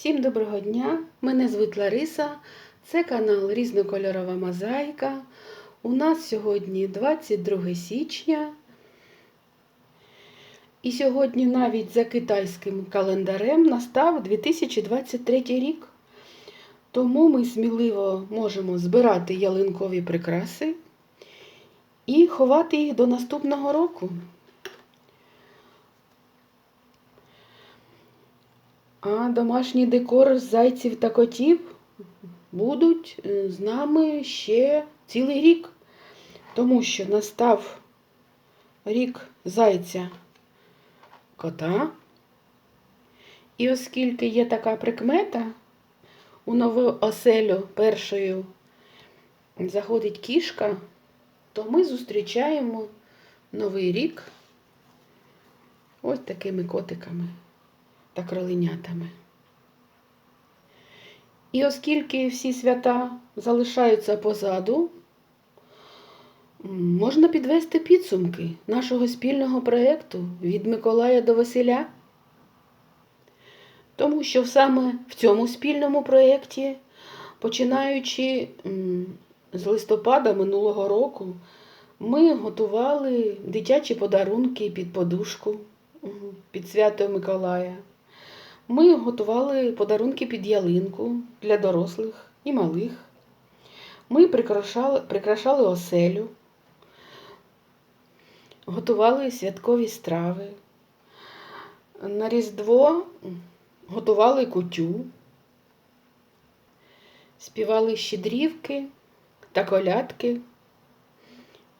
Всім доброго дня! Мене звуть Лариса. Це канал Різнокольорова Мозаїка. У нас сьогодні 22 січня. І сьогодні навіть за китайським календарем настав 2023 рік. Тому ми сміливо можемо збирати ялинкові прикраси і ховати їх до наступного року. А домашній декор зайців та котів будуть е, з нами ще цілий рік, тому що настав рік зайця кота. І оскільки є така прикмета, у нову оселю першою заходить кішка, то ми зустрічаємо новий рік ось такими котиками та кроленятами. І оскільки всі свята залишаються позаду, можна підвести підсумки нашого спільного проєкту від Миколая до Василя. Тому що саме в цьому спільному проєкті, починаючи з листопада минулого року, ми готували дитячі подарунки під подушку під свято Миколая. Ми готували подарунки під ялинку для дорослих і малих. Ми прикрашали, прикрашали оселю, готували святкові страви. На Різдво готували кутю, співали щедрівки та колядки.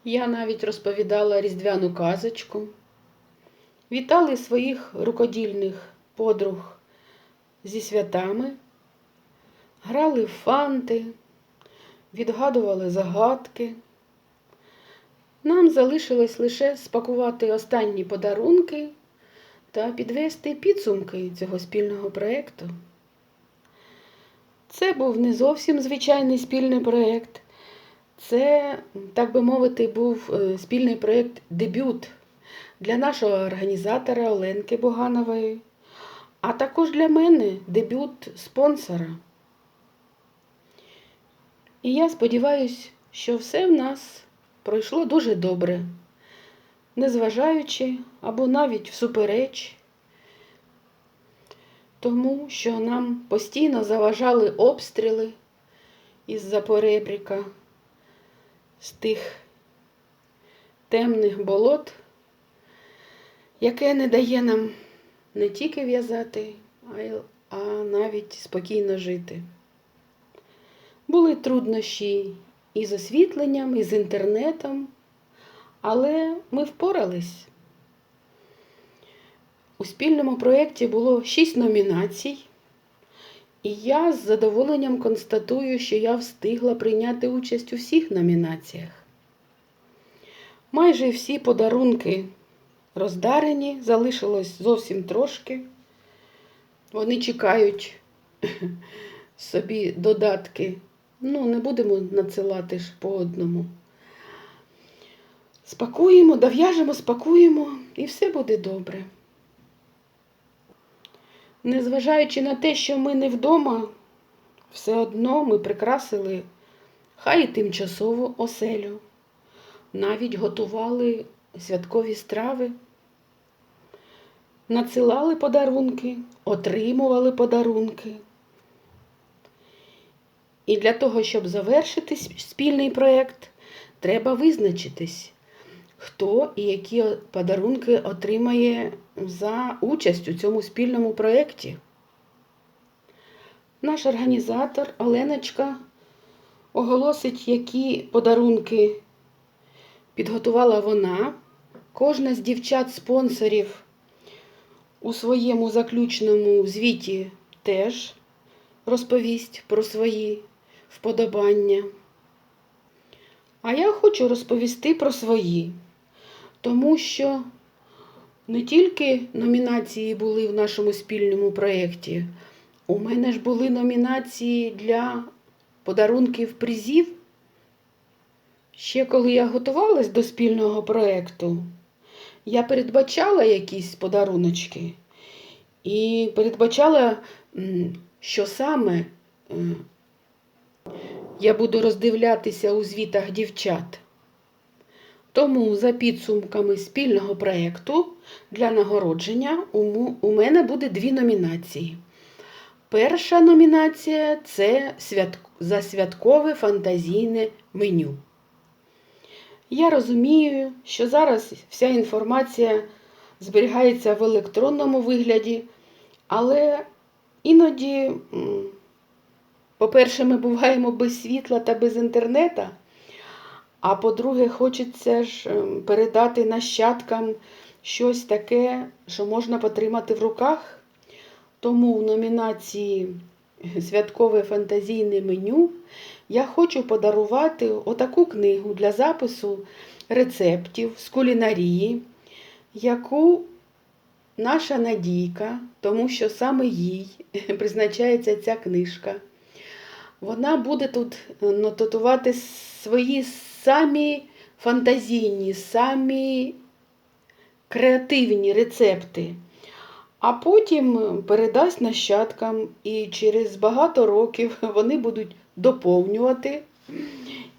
Я навіть розповідала різдвяну казочку. Вітали своїх рукодільних подруг зі святами, грали в фанти, відгадували загадки. Нам залишилось лише спакувати останні подарунки та підвести підсумки цього спільного проєкту. Це був не зовсім звичайний спільний проєкт. Це, так би мовити, був е, спільний проєкт дебют для нашого організатора Оленки Боганової, а також для мене дебют спонсора. І я сподіваюся, що все в нас пройшло дуже добре, незважаючи або навіть всупереч, тому що нам постійно заважали обстріли із-за поребріка, з тих темних болот, яке не дає нам не тільки в'язати, а навіть спокійно жити. Були труднощі і з освітленням, і з інтернетом, але ми впорались. У спільному проєкті було шість номінацій, і я з задоволенням констатую, що я встигла прийняти участь у всіх номінаціях. Майже всі подарунки роздарені, залишилось зовсім трошки. Вони чекають собі додатки. Ну, не будемо надсилати ж по одному. Спакуємо, дов'яжемо, спакуємо, і все буде добре. Незважаючи на те, що ми не вдома, все одно ми прикрасили хай і тимчасову оселю. Навіть готували святкові страви, надсилали подарунки, отримували подарунки. І для того, щоб завершити спільний проєкт, треба визначитись, хто і які подарунки отримає за участь у цьому спільному проєкті. Наш організатор Оленочка оголосить, які подарунки підготувала вона. Кожна з дівчат-спонсорів у своєму заключному звіті теж розповість про свої вподобання. А я хочу розповісти про свої, тому що не тільки номінації були в нашому спільному проєкті, у мене ж були номінації для подарунків призів. Ще коли я готувалась до спільного проєкту, я передбачала якісь подаруночки. і передбачала, що саме е, я буду роздивлятися у звітах дівчат. Тому за підсумками спільного проєкту для нагородження у мене буде дві номінації. Перша номінація це за святкове фантазійне меню. Я розумію, що зараз вся інформація зберігається в електронному вигляді, але іноді, по-перше, ми буваємо без світла та без інтернету, а по-друге, хочеться ж ем, передати нащадкам щось таке, що можна потримати в руках. Тому в номінації Святкове фантазійне меню я хочу подарувати отаку книгу для запису рецептів з кулінарії, яку наша Надійка, тому що саме їй призначається ця книжка. Вона буде тут е, нотатувати свої самі фантазійні, самі креативні рецепти, а потім передасть нащадкам, і через багато років вони будуть доповнювати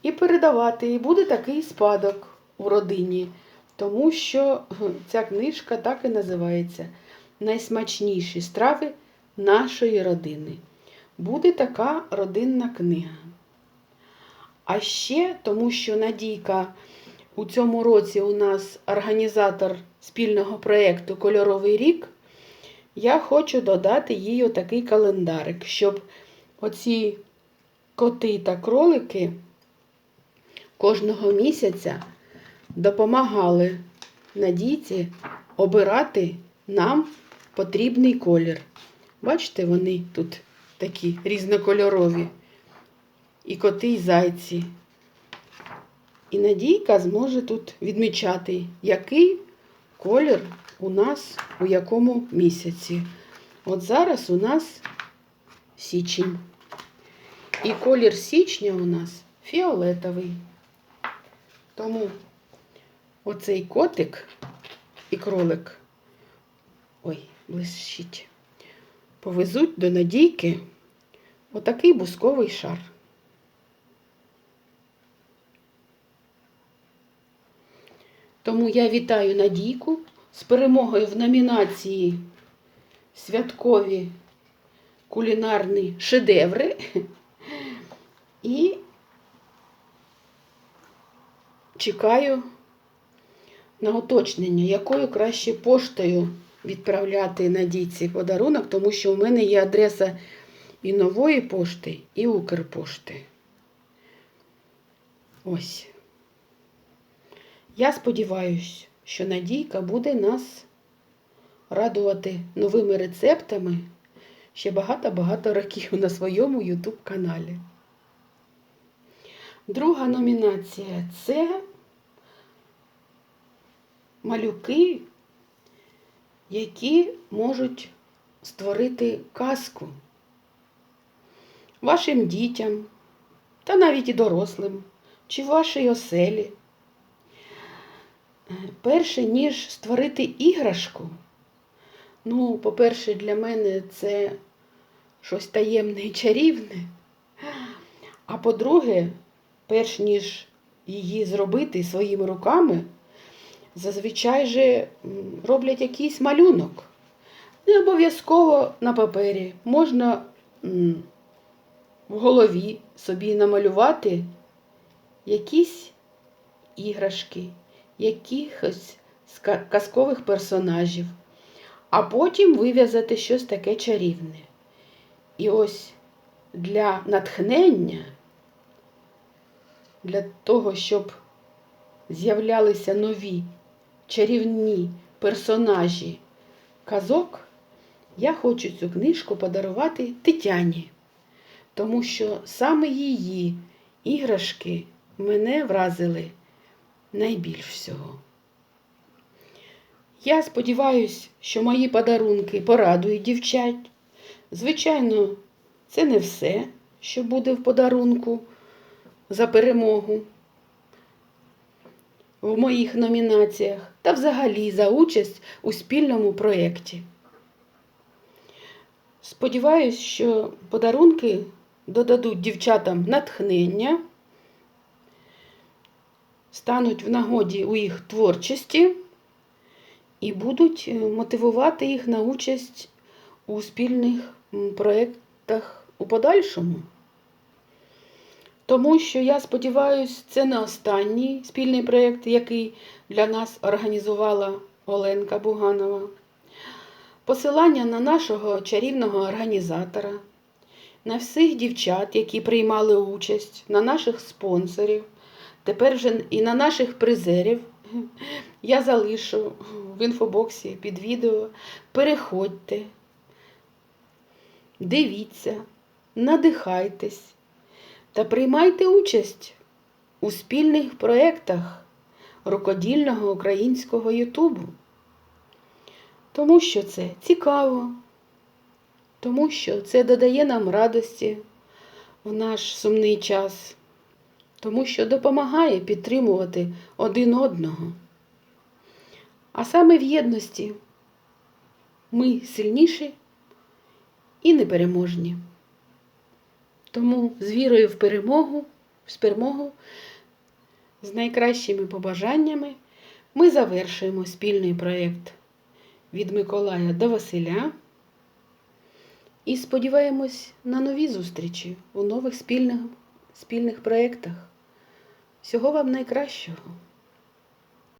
і передавати. І буде такий спадок у родині, тому що ця книжка так і називається Найсмачніші страви нашої родини. Буде така родинна книга. А ще тому, що Надійка у цьому році у нас організатор спільного проєкту Кольоровий рік, я хочу додати їй отакий календарик, щоб оці коти та кролики кожного місяця допомагали Надійці обирати нам потрібний колір. Бачите, вони тут такі різнокольорові. І коти, і зайці. І Надійка зможе тут відмічати, який колір у нас у якому місяці. От зараз у нас січень. І колір січня у нас фіолетовий. Тому оцей котик і кролик, ой, блищить, повезуть до Надійки отакий бусковий шар. Тому я вітаю Надійку з перемогою в номінації Святкові кулінарні шедеври. І чекаю на уточнення, якою краще поштою відправляти Надійці подарунок, тому що в мене є адреса і нової пошти, і Укрпошти. Ось. Я сподіваюся, що Надійка буде нас радувати новими рецептами ще багато-багато років на своєму YouTube каналі. Друга номінація це малюки, які можуть створити казку вашим дітям та навіть і дорослим, чи вашій оселі. Перше, ніж створити іграшку, ну, по-перше, для мене це щось таємне і чарівне. А по-друге, перш ніж її зробити своїми руками, зазвичай же роблять якийсь малюнок. Не обов'язково на папері. Можна в голові собі намалювати якісь іграшки, якихось казкових персонажів, а потім вив'язати щось таке чарівне. І ось для натхнення, для того, щоб з'являлися нові чарівні персонажі казок, я хочу цю книжку подарувати Тетяні, тому що саме її іграшки мене вразили найбільш всього. Я сподіваюся, що мої подарунки порадують дівчат. Звичайно, це не все, що буде в подарунку за перемогу в моїх номінаціях та взагалі за участь у спільному проєкті. Сподіваюсь, що подарунки додадуть дівчатам натхнення, стануть в нагоді у їх творчості і будуть е, мотивувати їх на участь у спільних проєктах у подальшому. Тому що я сподіваюся, це не останній спільний проєкт, який для нас організувала Оленка Буганова. Посилання на нашого чарівного організатора, на всіх дівчат, які приймали участь, на наших спонсорів, тепер вже і на наших призерів. Я залишу в інфобоксі під відео. Переходьте, дивіться, надихайтесь та приймайте участь у спільних проєктах рукодільного українського Ютубу. Тому що це цікаво, тому що це додає нам радості в наш сумний час, тому що допомагає підтримувати один одного. А саме в єдності ми сильніші і непереможні. Тому з вірою в перемогу, в перемогу, з найкращими побажаннями ми завершуємо спільний проєкт від Миколая до Василя. І сподіваємось на нові зустрічі у нових спільних, спільних проєктах. Всього вам найкращого!